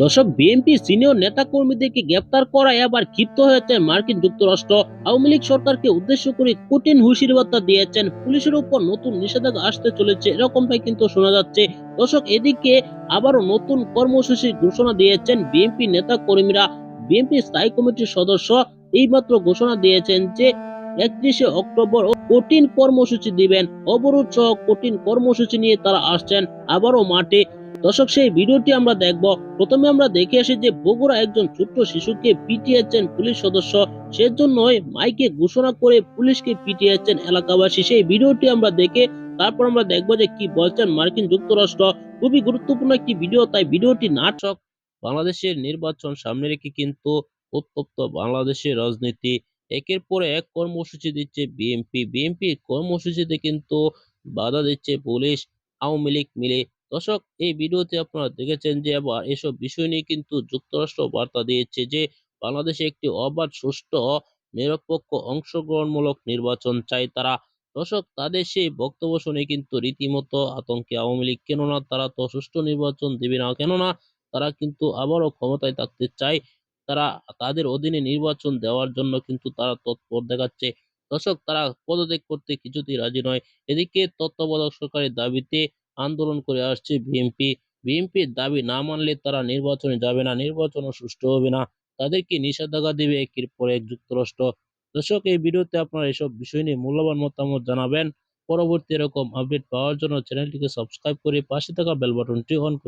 দর্শক BNP senior নেতা কর্মীদেরকে গ্রেপ্তার করায় আবার ক্ষিপ্ত হয়েছে মার্কিন যুক্তরাষ্ট্র। আওয়ামী লীগ সরকারকে উদ্দেশ্য করে কঠিন হুঁশিয়ারি বার্তা দিয়েছেন। পুলিশের উপর নতুন নিষেধাজ্ঞা আসতে চলেছে, এরকমটাই কিন্তু শোনা যাচ্ছে। দর্শক, এদিকে আবারও নতুন কর্মসূচির ঘোষণা দিয়েছেন বিএনপি নেতা কর্মীরা বিএনপি স্থায়ী কমিটির সদস্য এইমাত্র ঘোষণা দিয়েছেন যে একত্রিশে অক্টোবর ও কঠিন কর্মসূচি দিবেন। অবরোধ সহ কঠিন কর্মসূচি নিয়ে তারা আসছেন। আবারও মাঠে দর্শক, সেই ভিডিওটি আমরা দেখব। প্রথমে আমরা দেখে আসি যে বগুড়া একজন ছোট্ট শিশুকে পিটিয়েছেন পুলিশ সদস্য। সেজন্যই মাইকে ঘোষণা করে পুলিশকে পিটিয়েছেন এলাকাবাসী। সেই ভিডিওটি আমরা দেখে তারপর আমরা দেখব যে কি বলছেন মার্কিন যুক্তরাষ্ট্র। খুবই গুরুত্বপূর্ণ একটি ভিডিও, তাই ভিডিওটি নাটক বাংলাদেশের নির্বাচন সামনে রেখে কিন্তু উত্তপ্ত বাংলাদেশের রাজনীতি। একের পর এক কর্মসূচি দিচ্ছে বিএনপি। বিএনপি কর্মসূচিতে কিন্তু বাধা দিচ্ছে পুলিশ। আওয়ামী লীগ মিলে দর্শক, এই ভিডিওতে আপনারা দেখেছেন যে আবার এসব বিষয় নিয়ে কিন্তু যুক্তরাষ্ট্র বার্তা দিয়েছে যে, বাংলাদেশে একটি অবাধ, সুষ্ঠু, নিরপেক্ষ, অংশগ্রহণমূলক নির্বাচন চাই তারা। দর্শক, তাদের সেই বক্তব্য শুনে কিন্তু রীতিমতো আতঙ্কে আওয়ামী লীগ, কেননা তারা তো সুষ্ঠু নির্বাচন দেবে না, কেননা তারা কিন্তু আবারও ক্ষমতায় থাকতে চায়। তারা, তাদের অধীনে নির্বাচন দেওয়ার জন্য কিন্তু তারা তৎপর দেখাচ্ছে। দর্শক, তারা পদত্যাগ করতে কিছুতেই রাজি নয়। এদিকে তত্ত্বাবধায়ক সরকারের দাবিতে আন্দোলন করে আসছে বিএনপি। বিএনপির দাবি না মানলে তারা নির্বাচনে যাবে না, নির্বাচনও সুষ্ঠু হবে না। তাদেরকে নিষেধাজ্ঞা দেবে একের পর এক যুক্তরাষ্ট্র। দর্শক, এই ভিডিওতে আপনারা এসব বিষয় নিয়ে মূল্যবান মতামত জানাবেন। পরবর্তী এরকম আপডেট পাওয়ার জন্য চ্যানেলটিকে সাবস্ক্রাইব করে পাশে থাকা বেল বাটনটি অন করে